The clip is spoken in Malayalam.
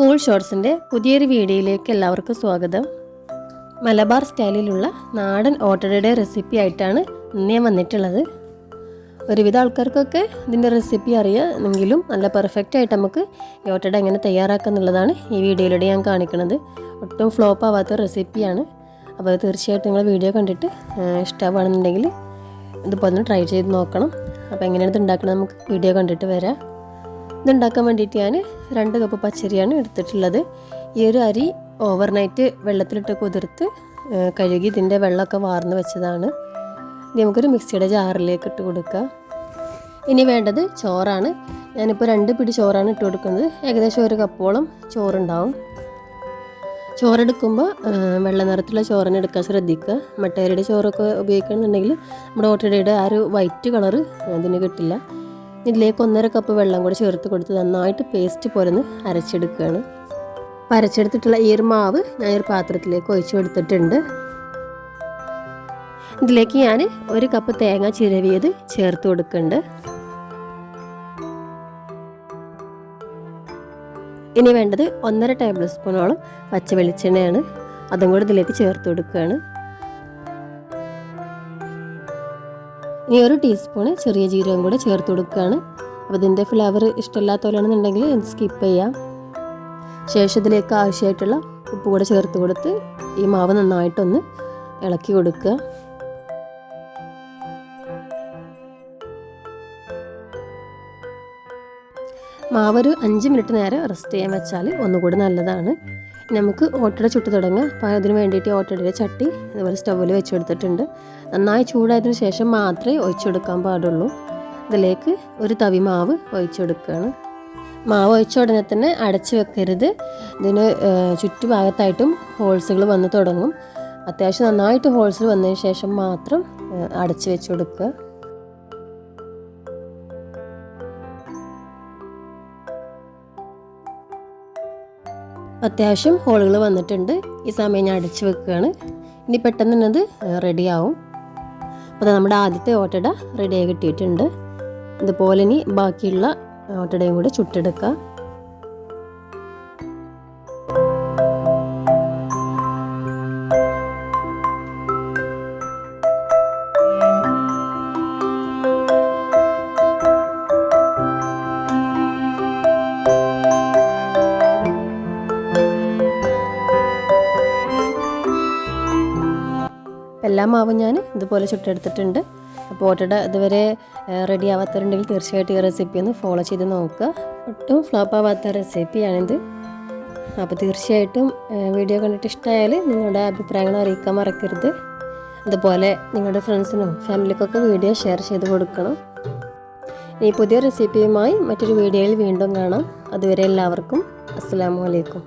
കൂൾ ഷോർട്സിന്റെ പുതിയൊരു വീഡിയോയിലേക്ക് എല്ലാവർക്കും സ്വാഗതം. മലബാർ സ്റ്റൈലിലുള്ള നാടൻ ഓട്ടടയുടെ റെസിപ്പി ആയിട്ടാണ് ഇന്ന് ഞാൻ വന്നിട്ടുള്ളത്. ഒരുവിധ ആൾക്കാർക്കൊക്കെ ഇതിന്റെ റെസിപ്പി അറിയാമെങ്കിലും നല്ല പെർഫെക്റ്റ് ആയിട്ട് നമുക്ക് ഈ ഓട്ടട എങ്ങനെ തയ്യാറാക്കുക എന്നുള്ളതാണ് ഈ വീഡിയോയിലൂടെ ഞാൻ കാണിക്കുന്നത്. ഒട്ടും ഫ്ലോപ്പ് ആവാത്ത റെസിപ്പിയാണ് അപ്പോൾ തീർച്ചയായിട്ടും നിങ്ങൾ വീഡിയോ കണ്ടിട്ട് ഇഷ്ടമാണെന്നുണ്ടെങ്കിൽ ഇതുപോലെ ഒന്ന് ട്രൈ ചെയ്ത് നോക്കണം. അപ്പോൾ എങ്ങനെയാണ് ഇത് ഉണ്ടാക്കണം നമുക്ക് വീഡിയോ കണ്ടിട്ട് വരാം. ഇതുണ്ടാക്കാൻ വേണ്ടിയിട്ട് ഞാൻ രണ്ട് കപ്പ് പച്ചരിയാണ് എടുത്തിട്ടുള്ളത്. ഈ ഒരു അരി ഓവർനൈറ്റ് വെള്ളത്തിലിട്ട് കുതിർത്ത് കഴുകി ഇതിന്റെ വെള്ളമൊക്കെ വാർന്ന് വെച്ചതാണ്. ഇനി നമുക്കൊരു മിക്സിയുടെ ജാറിലേക്ക് ഇട്ട് കൊടുക്കുക ഇനി വേണ്ടത് ചോറാണ്. ഞാനിപ്പോൾ രണ്ട് പിടി ചോറാണ് ഇട്ട് കൊടുക്കുന്നത്. ഏകദേശം ഒരു കപ്പോളം ചോറുണ്ടാവും. ചോറെടുക്കുമ്പോൾ വെള്ള നിറത്തിലുള്ള ചോറിനെ എടുക്കാൻ ശ്രദ്ധിക്കുക. മട്ടേരിയുടെ ചോറൊക്കെ ഉപയോഗിക്കണമെന്നുണ്ടെങ്കിൽ നമ്മുടെ ഓട്ടടയുടെ ആ ഒരു വൈറ്റ് കളറ് അതിന് കിട്ടില്ല. ഇതിലേക്ക് ഒന്നര കപ്പ് വെള്ളം കൂടി ചേർത്ത് കൊടുത്ത് നന്നായിട്ട് പേസ്റ്റ് പോലെ ഒന്ന് അരച്ചെടുക്കുകയാണ് അപ്പോൾ അരച്ചെടുത്തിട്ടുള്ള ഈ ഒരു മാവ് ഞാൻ ഒരു പാത്രത്തിലേക്ക് ഒഴിച്ചു കൊടുത്തിട്ടുണ്ട്. ഇതിലേക്ക് ഞാൻ ഒരു കപ്പ് തേങ്ങ ചിരവിയത് ചേർത്ത് കൊടുക്കുന്നുണ്ട്. ഇനി വേണ്ടത് ഒന്നര ടേബിൾ സ്പൂണോളം പച്ച വെളിച്ചെണ്ണയാണ് അതും കൂടി ഇതിലേക്ക് ചേർത്ത് കൊടുക്കുകയാണ്. ഇനി ഒരു ടീസ്പൂണ് ചെറിയ ജീരകം കൂടെ ചേർത്ത് കൊടുക്കുകയാണ്. അപ്പോൾ ഇതിന്റെ ഫ്ലേവർ ഇഷ്ടമില്ലാത്തവരാണെന്നുണ്ടെങ്കിൽ സ്കിപ്പ് ചെയ്യാം. ശേഷം ഇതിലേക്ക് ആവശ്യമായിട്ടുള്ള ഉപ്പ് കൂടെ ചേർത്ത് കൊടുത്ത് ഈ മാവ് നന്നായിട്ടൊന്ന് ഇളക്കി കൊടുക്കുക. മാവ് ഒരു അഞ്ച് മിനിറ്റ് നേരം റെസ്റ്റ് ചെയ്യാൻ വെച്ചാൽ ഒന്നുകൂടി നല്ലതാണ്. നമുക്ക് ഓട്ടട ചുട്ട് തുടങ്ങാം. അപ്പോൾ അതിന് വേണ്ടിയിട്ട് ഓട്ടടയുടെ ചട്ടി അതുപോലെ സ്റ്റൗവിൽ വെച്ചെടുത്തിട്ടുണ്ട് നന്നായി ചൂടായതിനു ശേഷം മാത്രമേ ഒഴിച്ചെടുക്കാൻ പാടുള്ളൂ. ഇതിലേക്ക് ഒരു തവി മാവ് ഒഴിച്ചെടുക്കുകയാണ് മാവ് ഒഴിച്ച ഉടനെ തന്നെ അടച്ചു വെക്കരുത്. ഇതിന് ചുറ്റുഭാഗത്തായിട്ടും ഹോൾസുകൾ വന്ന് തുടങ്ങും. അത്യാവശ്യം നന്നായിട്ട് ഹോൾസിൽ വന്നതിന് ശേഷം മാത്രം അടച്ചു വെച്ച് കൊടുക്കുക. അത്യാവശ്യം ഹോളുകൾ വന്നിട്ടുണ്ട്. ഈ സമയം ഞാൻ അടിച്ചു വെക്കുകയാണ്. ഇനി പെട്ടെന്ന് തന്നെ അത് റെഡിയാവും. അപ്പോൾ നമ്മുടെ ആദ്യത്തെ ഓട്ടട റെഡിയായി കിട്ടിയിട്ടുണ്ട്. ഇതുപോലെ ഇനി ബാക്കിയുള്ള ഓട്ടടയും കൂടി ചുട്ടെടുക്കുക എല്ലാ മാവും ഞാൻ ഇതുപോലെ ചുട്ടെടുത്തിട്ടുണ്ട്. അപ്പോൾ ഓട്ടട ഇതുവരെ റെഡി ആവാത്തവരുണ്ടെങ്കിൽ തീർച്ചയായിട്ടും ഈ റെസിപ്പി ഒന്ന് ഫോളോ ചെയ്ത് നോക്കുക. ഒട്ടും ഫ്ലോപ്പ് ആവാത്ത റെസിപ്പിയാണിത് അപ്പോൾ തീർച്ചയായിട്ടും വീഡിയോ കണ്ടിട്ട് ഇഷ്ടമായാൽ നിങ്ങളുടെ അഭിപ്രായങ്ങൾ അറിയിക്കാൻ മറക്കരുത്. അതുപോലെ നിങ്ങളുടെ ഫ്രണ്ട്സിനും ഫാമിലിക്കൊക്കെ വീഡിയോ ഷെയർ ചെയ്ത് കൊടുക്കണം. ഈ പുതിയ റെസിപ്പിയുമായി മറ്റൊരു വീഡിയോയിൽ വീണ്ടും കാണാം. അതുവരെ എല്ലാവർക്കും അസ്സാം വലൈക്കും